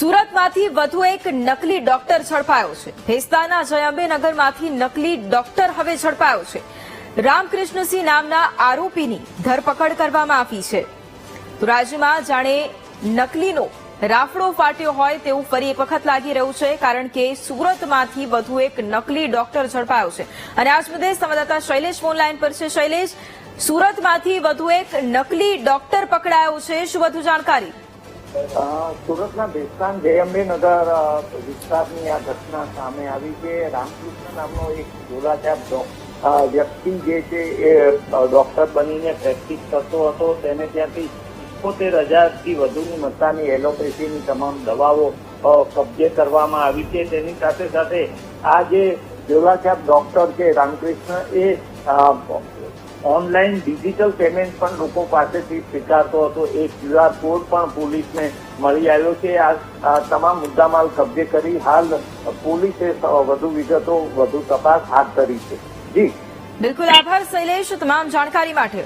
સુરતમાંથી વધુ એક નકલી ડોક્ટર ઝડપાયો છે. ભેસ્તાના જયંબેનગરમાંથી નકલી ડોક્ટર હવે ઝડપાયો છે. રામકૃષ્ણસિંહ નામના આરોપીની ધરપકડ કરવામાં આવી છે. રાજ્યમાં જાણે નકલીનો રાફડો ફાટ્યો હોય તેવું ફરી એક વખત લાગી રહ્યું છે, કારણ કે સુરતમાંથી વધુ એક નકલી ડોક્ટર ઝડપાયો છે. અને આજ મુદ્દે સંવાદદાતા શૈલેષ ફોનલાઈન પર છે. શૈલેષ, સુરતમાંથી વધુ એક નકલી ડોક્ટર પકડાયો છે. શું વધુ જાણકારી? સુરતના ભેસ્તાન જયંબે નગર વિસ્તારની આ ઘટના સામે આવી છે. રામકૃષ્ણ નામનો એક જોલાચાપ વ્યક્તિ જે છે એ ડોક્ટર બનીને પ્રેક્ટિસ કરતો હતો. તેને ત્યાંથી ઇકોતેર હજારથી વધુની મત્તાની એલોપેથીની તમામ દવાઓ કબજે કરવામાં આવી છે. તેની સાથે સાથે આ જે જોલાચાપ ડોક્ટર છે રામકૃષ્ણ, એ ઓનલાઈન ડિજિટલ પેમેન્ટ પણ લોકો પાસેથી સ્વીકારતો હતો. એ ક્યુઆર કોડ પણ પોલીસને મળી આવ્યો છે. આ તમામ મુદ્દામાલ કબજે કરી હાલ પોલીસે વધુ વિગતો, વધુ તપાસ હાથ ધરી છે. જી. બિલકુલ આભાર, શૈલેષ, તમામ જાણકારી માટે.